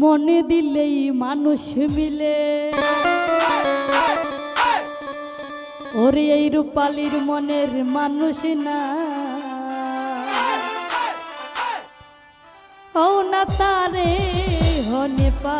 মনে দিলেই মানুষ মিলে। ওরে এই রূপালির মনের মানুষ না। ও না তারে হনে পা।